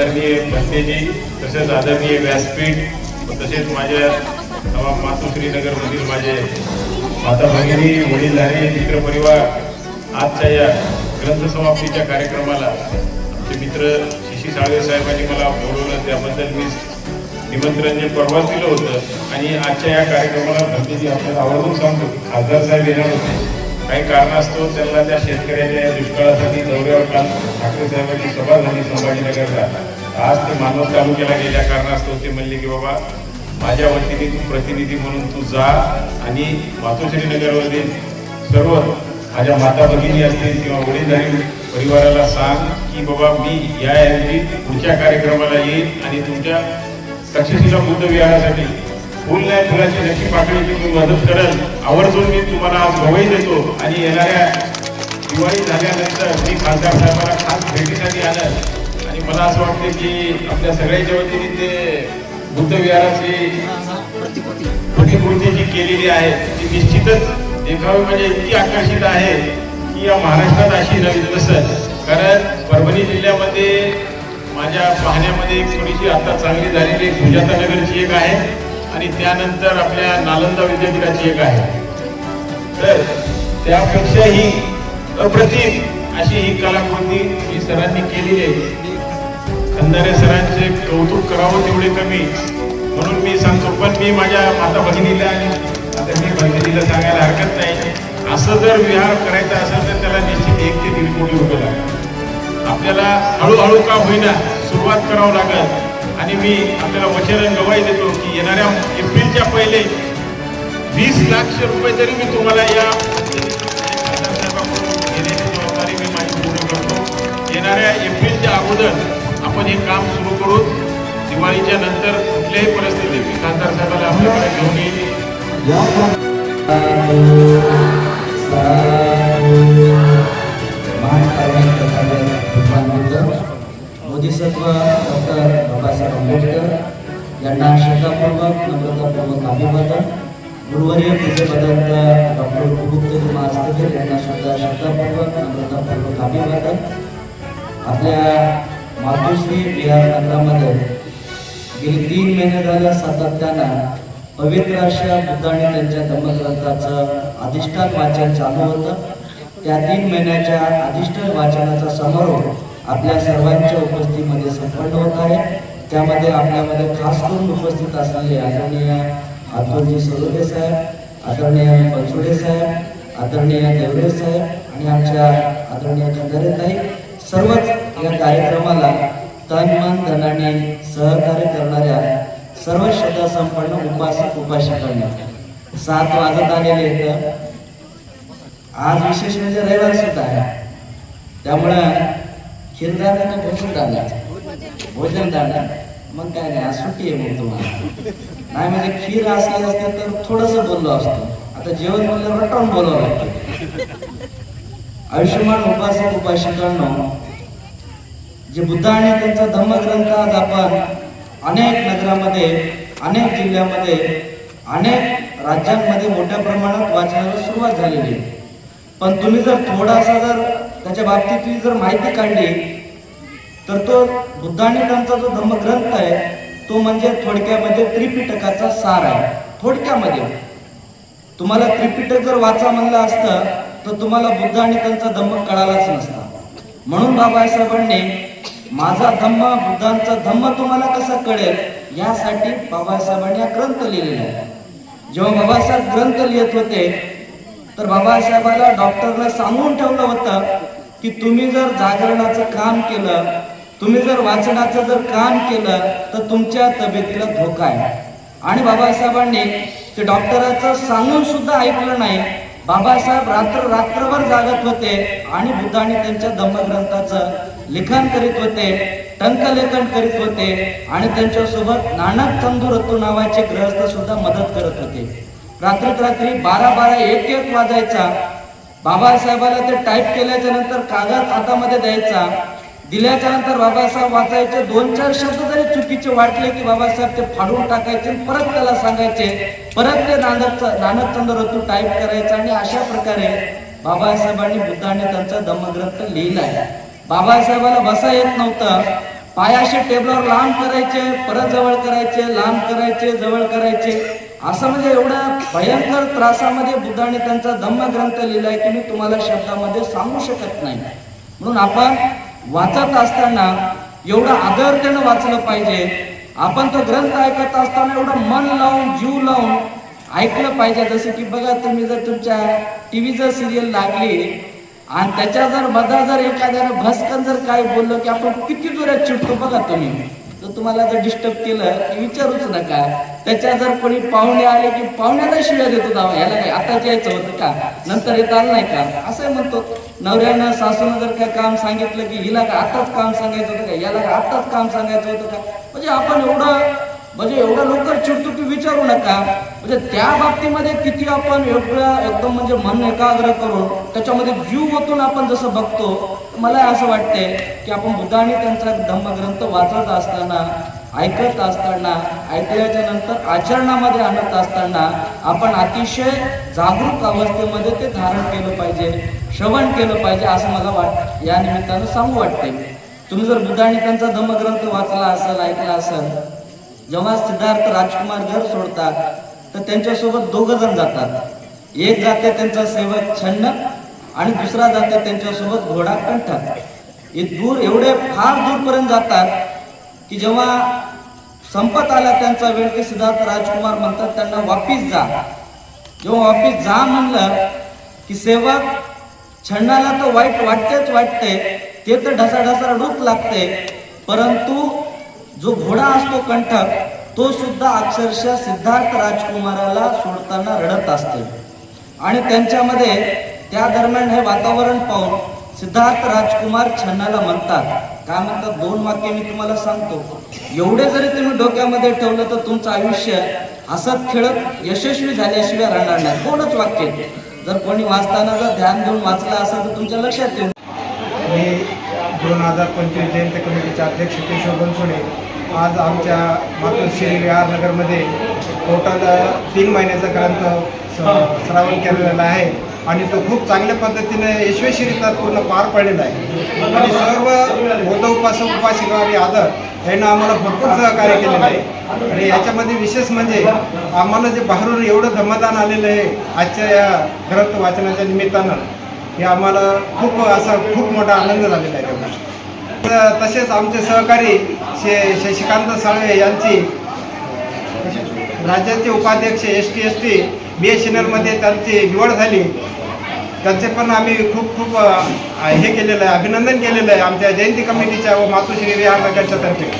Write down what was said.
आदरणीय भंतेजी तसेच आदरणीय व्यासपीठ तसेच माझ्या नवा मातोश्रीनगरमधील माझे माता भगिनी वडीलधारी मित्रपरिवार आजच्या या ग्रंथसमाप्तीच्या कार्यक्रमाला आमचे मित्र शिशी साळवे साहेबांनी मला बोलवलं. त्याबद्दल मी निमंत्रण जे परवाच दिलं होतं. आणि आजच्या या कार्यक्रमाला भंतेजी आपल्याला आवडून सांगतो खासदार साहेब येणार होते. काही कारणास्तव त्यांना त्या शेतकऱ्याच्या या दुष्काळासाठी दौऱ्यावर काल ठाकरे साहेबांची सभा झाली संभाजीनगरला. आज ते मानव तालुक्याला गेल्या कारणास्तव ते म्हणले की बाबा माझ्या वतीने तू प्रतिनिधी म्हणून तू जा आणि मातोश्रीनगरमध्ये सर्व माझ्या माता भगिनी असतील किंवा वडीलधारी परिवाराला सांग की बाबा मी या ऐवजी पुढच्या कार्यक्रमाला येईल आणि तुमच्या तक्षशिला बुद्ध विहारासाठी फुल नाही फुलाची नक्की पाकळी तुम्ही मदत कराल. आवर्जून मी तुम्हाला आज गवई देतो. आणि येणाऱ्या दिवाळी झाल्यानंतर मी खासदार साहेबांना खास भेटीसाठी आलं आणि मला असं वाटतं की आपल्या सगळ्यांच्या वतीने ते बुद्धविहाराची प्रतिकृती जी केलेली आहे. ती निश्चितच देखावी म्हणजे इतकी आकर्षित आहे की या महाराष्ट्रात अशी नवी नसत कारण परभणी जिल्ह्यामध्ये माझ्या पाहण्यामध्ये एक थोडीशी आता चांगली झालेली एक सुजाता नगरची एक आहे. आणि त्यानंतर आपल्या नालंदा विद्यापीठाची एक आहे. तर त्यापेक्षाही अप्रतिम अशी ही कलाकृती ही सरांनी केली आहे. खंदारे सरांचे कौतुक करावं तेवढे कमी. म्हणून मी सांगतो पण मी माझ्या माता भगिनीला आणि आता मी भगिनीला सांगायला हरकत नाही. असं जर विहार करायचा असेल तर त्याला निश्चित एक ते दीड कोटी रुपये लागतात आपल्याला हळूहळू का होईना सुरुवात करावं लागत आणि मी आपल्याला वचन गवाही देतो की येणाऱ्या एप्रिलच्या पहिले वीस लाख रुपये तरी मी तुम्हाला या घेण्याची जबाबदारी मी माझी पूर्ण करतो. येणाऱ्या एप्रिलच्या अगोदर आपण हे काम सुरू करू. दिवाळीच्या नंतर कुठल्याही परिस्थितीत मी खासदार साहेबाला आपल्याकडे घेऊन येईल. बोधिसत्व डॉक्टर बाबासाहेब आंबेडकर यांना श्रद्धापूर्वक नम्रतापूर्वक अभिवादन. गुरुवर्य पूजेपदार्थ डॉक्टर गुप्तजी महास्तकर यांना सुद्धा श्रद्धापूर्वक नम्रतापूर्वक अभिवादन. आपल्या मातोश्री बिहार नगरामध्ये गेली तीन महिने झाल्या सातत्यानं पवित्र अशा बुद्धाने त्यांच्या धम्मग्रंथाचं अधिष्ठान वाचन चालू होतं. त्या तीन महिन्याच्या अधिष्ठान वाचनाचा समारोह आपल्या सर्वांच्या उपस्थितीमध्ये संपन्न होत आहे. त्यामध्ये आपल्यामध्ये खास करून उपस्थित असलेले आदरणीय अतुलजी सरोदे साहेब आदरणीय बनसोडे साहेब आदरणीय देवरे साहेब आणि आमच्या आदरणीय खंदारेताई सर्वच या कार्यक्रमाला तन मन धनाने सहकार्य करणाऱ्या सर्व श्रद्धासंपन्न उपासक उपासकांना. सात वाजत आलेले आहेत. आज विशेष म्हणजे रविवार सुद्धा आहे. त्यामुळं खिरदार भोजन दादा भोजन दादा मग काय नाही आज सुट्टी आहे मग तुम्हाला. नाही म्हणजे खीर असली असते तर थोडस बोललो असतो. आता जेवण म्हणलं रटावून बोलावं लागतं. आयुष्यमान उपासक उपासिकांनो जे बुद्ध आणि त्यांचा धम्मग्रंथ आज आपण अनेक नगरामध्ये अनेक जिल्ह्यामध्ये अनेक राज्यांमध्ये मोठ्या प्रमाणात वाचनाला सुरुवात झालेली आहे. पण तुम्ही जर थोडासा जर त्याच्या बाबतीतली जर माहिती काढली तर तो बुद्ध त्यांचा जो धर्मग्रंथ आहे तो म्हणजे थोडक्यामध्ये त्रिपिटकाचा सार आहे. थोडक्यामध्ये. तुम्हाला त्रिपिटक जर वाचा म्हणलं असतं तर तुम्हाला बुद्ध आणि त्यांचा धम्म कळालाच नसता. म्हणून बाबासाहेबांनी माझा धम्म बुद्धांचा धम्म तुम्हाला कसा कळेल यासाठी बाबासाहेबांनी हा ग्रंथ लिहिलेला आहे. जेव्हा बाबासाहेब ग्रंथ लिहित होते तर बाबासाहेबाला डॉक्टरला सांगून ठेवलं होतं की तुम्ही जर जागरणाचं काम केलं तुम्ही जर वाचनाचं जर काम केलं तर तुमच्या तब्येतीला धोका आहे. आणि बाबासाहेबांनी ते डॉक्टराचं सांगून सुद्धा ऐकलं नाही. बाबासाहेब रात्र रात्रभर जागत होते आणि बुद्धाने त्यांच्या धम्मग्रंथाचं लिखाण करीत होते टंकलेखन करीत होते आणि त्यांच्यासोबत नानक चंदुरत्तू नावाचे ग्रहस्थ सुद्धा मदत करत होते. रात्रीत रात्री बारा बारा एक एक वाजायचा. बाबासाहेबाला ते टाईप केल्याच्यानंतर कागद हातामध्ये द्यायचा. दिल्याच्या नंतर बाबासाहेब वाचायचे. दोन चार शब्द जरी चुकीचे वाटले की बाबासाहेब ते फाडून टाकायचे परत त्याला सांगायचे. परत ते नानक नानकचंद्र ऋतू टाईप करायचं आणि अशा प्रकारे बाबासाहेबांनी बुद्धाने त्यांचा धम्मग्रंथ लिहिला आहे. बाबासाहेबाला बसा येत नव्हतं. पायाशी टेबलावर लांब करायचे परत जवळ करायचे लांब करायचे जवळ करायचे. असं म्हणजे एवढ्या भयंकर त्रासामध्ये बुद्धाने त्यांचा धम्मग्रंथ लिहिलाय की मी तुम्हाला शब्दामध्ये सांगू शकत नाही. म्हणून आपण वाचत असताना एवढं आदरतेनं वाचलं पाहिजे. आपण तो ग्रंथ ऐकत असताना एवढं मन लावून जीव लावून ऐकलं पाहिजे. जसं की बघा तुम्ही जर तुमच्या टी व्ही जर सिरियल लागली आणि त्याच्या जर मधा जर एखाद्यानं भस्कन जर काय बोललं की आपण किती जोरात चिडतो बघा तुम्ही. तर तुम्हाला जर डिस्टर्ब केलं की विचारूच नका. त्याच्या जर कोणी पाहुणे आले की पाहुण्याला शिव्या देतो दावा ह्याला काय आताच यायचं होतं का? नंतर येत आलं नाही का? असं म्हणतो. नवऱ्यानं सासूनं जर काय काम सांगितलं की हिला का आताच काम सांगायचं होतं का? याला का आताच काम सांगायचं होतं का? म्हणजे आपण एवढं म्हणजे एवढं लवकर चिडतो की विचारू नका. म्हणजे त्या बाबतीमध्ये किती आपण एवढं एकदम म्हणजे मन एकाग्र करून त्याच्यामध्ये जीव ओतून आपण जसं बघतो मला असं वाटते की आपण बुद्धाने त्यांचा धम्मग्रंथ वाचत असताना ऐकत असताना ऐकल्याच्या नंतर आचरणामध्ये आणत असताना आपण अतिशय जागरूक अवस्थेमध्ये ते धारण केलं पाहिजे श्रवण केलं पाहिजे असं मला वाट या निमित्तानं सांगू वाटते. तुम्ही जर बुद्धाने त्यांचा धम्मग्रंथ वाचला असेल ऐकला असेल जेव्हा सिद्धार्थ राजकुमार घर सोडतात तर त्यांच्यासोबत दोघ जण जातात. एक जाते त्यांचा सेवक छन्न आणि दुसरा जाते त्यांच्यासोबत घोडा कंठ दूर एवढे फार दूरपर्यंत जातात की जेव्हा संपत आला त्यांचा वेळ की सिद्धार्थ राजकुमार म्हणतात त्यांना वापिस जा. जेव्हा वापिस जा म्हणलं की सेवक छंडाला तर वाईट वाटतेच वाटते ते तर ढसाढसा रडूच लागते परंतु जो घोडा असतो कंठक तो सुद्धा अक्षरशः सिद्धार्थ राजकुमाराला सोडताना रडत असते. आणि त्यांच्यामध्ये त्या दरम्यान हे वातावरण पाहून सिद्धार्थ राजकुमार छन्नाला म्हणतात काय म्हणतात? दोन वाक्य मी तुम्हाला सांगतो. एवढे जरी तुम्ही डोक्यामध्ये ठेवलं तर तुमचं आयुष्य हसत खेळत यशस्वी झाल्याशिवाय राहणार नाही. दोनच वाक्य जर कोणी वाचताना जर ध्यान देऊन वाचलं असेल तर तुमच्या लक्षात येईल. मी दोन हजार पंचवीस जयंती कमिटीचे अध्यक्ष केशव बनसोडे आज आमच्या मातोश्री विहार नगरमध्ये टोटल तीन महिन्याचा ग्रंथ श्रावण केलेला आहे. आणि तो खूप चांगल्या पद्धतीने यशस्वीरित्या पूर्ण पार पडलेला आहे. आणि सर्व बौद्ध उपासक उपासिका आणि आदर यांना आम्हाला भरपूर सहकार्य केलेलं आहे. आणि याच्यामध्ये विशेष म्हणजे आम्हाला जे बाहेरून एवढं धमादान आलेलं आहे आजच्या या ग्रंथ वाचनाच्या निमित्तानं हे आम्हाला खूप असा खूप मोठा आनंद झालेला आहे. त्याचा त- तसेच आमचे सहकारी शे शशिकांत साळवे यांची राज्याचे उपाध्यक्ष S T S T B S N एलमध्ये त्यांची निवड झाली. त्यांचे पण आम्ही खूप खूप हे केलेलं आहे अभिनंदन केलेलं आहे आमच्या जयंती कमिटीच्या व मातोश्री विहार नगरच्या तर्फे.